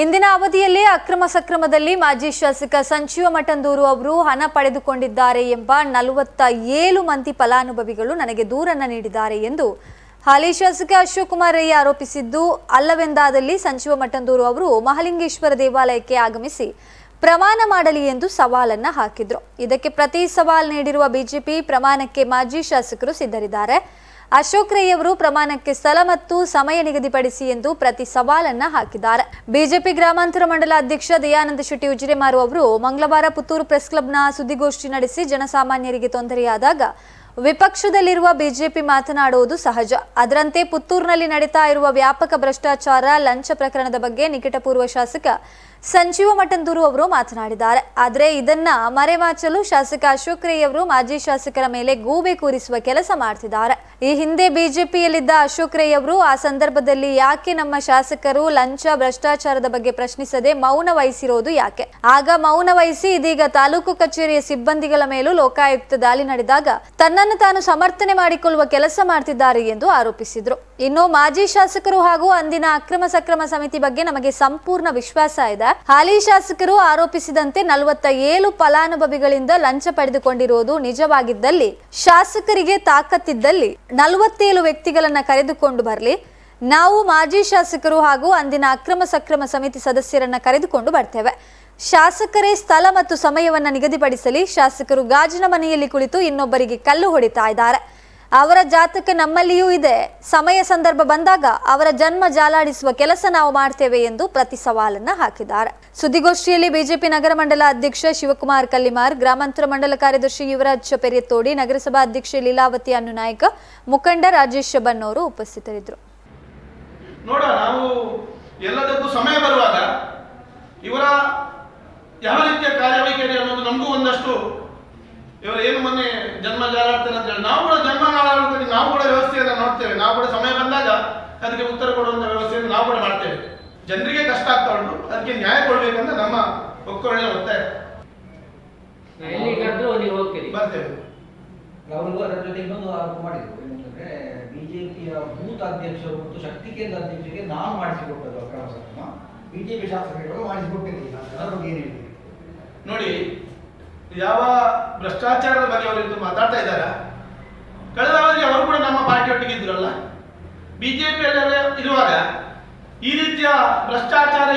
ಇಂದಿನ ಅವಧಿಯಲ್ಲಿ ಅಕ್ರಮ ಸಕ್ರಮದಲ್ಲಿ ಮಾಜಿ ಶಾಸಕ ಸಂಜೀವ ಮಠಂದೂರು ಅವರು ಹಣ ಪಡೆದುಕೊಂಡಿದ್ದಾರೆ ಎಂಬ ನಲವತ್ತ ಏಳು ಮಂದಿ ಫಲಾನುಭವಿಗಳು ನನಗೆ ದೂರನ್ನು ನೀಡಿದ್ದಾರೆ ಎಂದು ಹಾಲಿ ಶಾಸಕ ಅಶೋಕ್ ರೈ ಆರೋಪಿಸಿದ್ದು, ಅಲ್ಲವೆಂದಾದಲ್ಲಿ ಸಂಜೀವ ಮಠಂದೂರು ಅವರು ಮಹಲಿಂಗೇಶ್ವರ ದೇವಾಲಯಕ್ಕೆ ಆಗಮಿಸಿ ಪ್ರಮಾಣ ಮಾಡಲಿ ಎಂದು ಸವಾಲನ್ನ ಹಾಕಿದ್ರು. ಇದಕ್ಕೆ ಪ್ರತಿ ಸವಾಲ್ ನೀಡಿರುವ ಬಿಜೆಪಿ ಪ್ರಮಾಣಕ್ಕೆ ಮಾಜಿ ಶಾಸಕರು ಸಿದ್ಧರಿದ್ದಾರೆ. ಅಶೋಕ್ ರೈ ಅವರು ಪ್ರಮಾಣಕ್ಕೆ ಸ್ಥಳ ಮತ್ತು ಸಮಯ ನಿಗದಿಪಡಿಸಿ ಎಂದು ಪ್ರತಿ ಸವಾಲನ್ನ ಹಾಕಿದ್ದಾರೆ. ಬಿಜೆಪಿ ಗ್ರಾಮಾಂತರ ಮಂಡಲ ಅಧ್ಯಕ್ಷ ದಯಾನಂದ ಶೆಟ್ಟಿ ಉಜಿರೆಮಾರು ಅವರು ಮಂಗಳವಾರ ಪುತ್ತೂರು ಪ್ರೆಸ್ ಕ್ಲಬ್ನ ಸುದ್ದಿಗೋಷ್ಠಿ ನಡೆಸಿ ಜನಸಾಮಾನ್ಯರಿಗೆ ತೊಂದರೆಯಾದಾಗ ವಿಪಕ್ಷದಲ್ಲಿರುವ ಬಿಜೆಪಿ ಮಾತನಾಡುವುದು ಸಹಜ. ಅದರಂತೆ ಪುತ್ತೂರಿನಲ್ಲಿ ನಡೀತಾ ಇರುವ ವ್ಯಾಪಕ ಭ್ರಷ್ಟಾಚಾರ, ಲಂಚ ಪ್ರಕರಣದ ಬಗ್ಗೆ ನಿಕಟಪೂರ್ವ ಶಾಸಕ ಸಂಜೀವ ಮಠಂದೂರು ಅವರು ಮಾತನಾಡಿದ್ದಾರೆ. ಆದರೆ ಇದನ್ನ ಮರೆಮಾಚಲು ಶಾಸಕ ಅಶೋಕ್ ರೈ ಅವರು ಮಾಜಿ ಶಾಸಕರ ಮೇಲೆ ಗೂಬೆ ಕೂರಿಸುವ ಕೆಲಸ ಮಾಡ್ತಿದ್ದಾರೆ. ಈ ಹಿಂದೆ ಬಿಜೆಪಿಯಲ್ಲಿದ್ದ ಅಶೋಕ್ ರೈ ಅವರು ಆ ಸಂದರ್ಭದಲ್ಲಿ ಯಾಕೆ ನಮ್ಮ ಶಾಸಕರು ಲಂಚ, ಭ್ರಷ್ಟಾಚಾರದ ಬಗ್ಗೆ ಪ್ರಶ್ನಿಸದೆ ಮೌನ ವಹಿಸಿರೋದು ಯಾಕೆ? ಆಗ ಮೌನ ವಹಿಸಿ ಇದೀಗ ತಾಲೂಕು ಕಚೇರಿಯ ಸಿಬ್ಬಂದಿಗಳ ಮೇಲೂ ಲೋಕಾಯುಕ್ತ ದಾಳಿ ನಡೆದಾಗ ತನ್ನನ್ನು ತಾನು ಸಮರ್ಥನೆ ಮಾಡಿಕೊಳ್ಳುವ ಕೆಲಸ ಮಾಡ್ತಿದ್ದಾರೆ ಎಂದು ಆರೋಪಿಸಿದರು. ಇನ್ನು ಮಾಜಿ ಶಾಸಕರು ಹಾಗೂ ಅಂದಿನ ಅಕ್ರಮ ಸಕ್ರಮ ಸಮಿತಿ ಬಗ್ಗೆ ನಮಗೆ ಸಂಪೂರ್ಣ ವಿಶ್ವಾಸ ಇದೆ. ಹಾಲಿ ಶಾಸಕರು ಆರೋಪಿಸಿದಂತೆ ನಲವತ್ತ ಏಳು ಫಲಾನುಭವಿಗಳಿಂದ ಲಂಚ ಪಡೆದುಕೊಂಡಿರುವುದು ನಿಜವಾಗಿದ್ದಲ್ಲಿ ಶಾಸಕರಿಗೆ ತಾಕತ್ತಿದ್ದಲ್ಲಿ ನಲವತ್ತೇಳು ವ್ಯಕ್ತಿಗಳನ್ನ ಕರೆದುಕೊಂಡು ಬರಲಿ. ನಾವು ಮಾಜಿ ಶಾಸಕರು ಹಾಗೂ ಅಂದಿನ ಅಕ್ರಮ ಸಕ್ರಮ ಸಮಿತಿ ಸದಸ್ಯರನ್ನ ಕರೆದುಕೊಂಡು ಬರ್ತೇವೆ. ಶಾಸಕರೇ ಸ್ಥಳ ಮತ್ತು ಸಮಯವನ್ನ ನಿಗದಿಪಡಿಸಲಿ, ಶಾಸಕರು ಗಾಜಿನ ಮನೆಯಲ್ಲಿ ಕುಳಿತು ಇನ್ನೊಬ್ಬರಿಗೆ ಕಲ್ಲು ಹೊಡಿತಾ ಇದ್ದಾರೆ. ಅವರ ಜಾತಕ ನಮ್ಮಲ್ಲಿಯೂ ಇದೆ. ಸಮಯ ಸಂದರ್ಭ ಬಂದಾಗ ಅವರ ಜನ್ಮ ಜಾಲಾಡಿಸುವ ಕೆಲಸ ನಾವು ಮಾಡ್ತೇವೆ ಎಂದು ಪ್ರತಿ ಸವಾಲನ್ನ ಹಾಕಿದ್ದಾರೆ. ಸುದ್ದಿಗೋಷ್ಠಿಯಲ್ಲಿ ಬಿಜೆಪಿ ನಗರ ಮಂಡಲ ಅಧ್ಯಕ್ಷ ಶಿವಕುಮಾರ್ ಕಲ್ಲಿಮಾರ್ ಗ್ರಾಮಾಂತರ ಮಂಡಲ ಕಾರ್ಯದರ್ಶಿ ಯುವರಾಜ್ ಪೆರಿಯತ್ತೋಡಿ ನಗರಸಭಾ ಅಧ್ಯಕ್ಷೆ ಲೀಲಾವತಿ ಅನ್ನುನಾಯ್ಕ ಮುಖಂಡ ರಾಜೇಶ್ ಬನ್ನೋರು ಉಪಸ್ಥಿತರಿದ್ದರು. ನೋಡ ನಾವು ಎಲ್ಲದಕ್ಕೂ ಸಮಯ ಬರುವಾಗ ಇವರ ಯಾವ ರೀತಿಯ ಕಾರ್ಯವೈಖರಿ ಅನ್ನೋದು ನಮಗೂ ಒಂದಷ್ಟು ಇವರು ಏನು ಮೊನ್ನೆ ಜನ್ಮ ಜಾಲಾಡ್ತಾರೆ ಅಂತ ಹೇಳಿ ನಾವು ಕೂಡ ಜನ್ಮ ಜಾಲಾಡ್ಕೊಂಡು ನಾವು ಕೂಡ ವ್ಯವಸ್ಥೆಯನ್ನು ನೋಡ್ತೇವೆ. ನಾವು ಕೂಡ ಸಮಯ ಬಂದಾಗ ಅದಕ್ಕೆ ಉತ್ತರ ಕೊಡುವಂಥ ವ್ಯವಸ್ಥೆಯನ್ನು ನಾವು ಕೂಡ ಮಾಡ್ತೇವೆ. ಜನರಿಗೆ ಕಷ್ಟ ಆಗ್ತಾ ಉಂಟು ಅದಕ್ಕೆ ನ್ಯಾಯ ಕೊಡಬೇಕಂತ ನಮ್ಮ ಒಕ್ಕೊಳ್ಳೆ ಒತ್ತಾಯ. ಬರ್ತೇವೆ. ಅವರು ಅದರ ಜೊತೆ ಇನ್ನೊಂದು ಆರೋಪ ಮಾಡಿದ್ರು ಬಿಜೆಪಿಯ ಬೂತ್ ಅಧ್ಯಕ್ಷರು ಮತ್ತು ಶಕ್ತಿ ಕೇಂದ್ರ ಅಧ್ಯಕ್ಷರಿಗೆ ನಾನು ಮಾಡಿಸಿಕೊಟ್ಟದ್ದು ಅಕ್ರಮ ಸಕ್ರಮ ಬಿಜೆಪಿ ಶಾಸಕರು ಮಾಡಿಸಿಕೊಟ್ಟಿರಲಿಲ್ಲ. ಅದರ ಬಗ್ಗೆ ಏನು ನೋಡಿ, ಯಾವ ಭ್ರಷ್ಟಾಚಾರದ ಬಗ್ಗೆ ಅವರು ಮಾತಾಡ್ತಾ ಇದ್ದಾರೆ? ಕಳೆದ ಅವಧಿ ಅವರು ಕೂಡ ನಮ್ಮ ಪಾರ್ಟಿಯೊಟ್ಟಿಗೆ ಇದ್ರಲ್ಲ. ಬಿಜೆಪಿಯಲ್ಲಿ ಇರುವಾಗ ಈ ರೀತಿಯ ಭ್ರಷ್ಟಾಚಾರ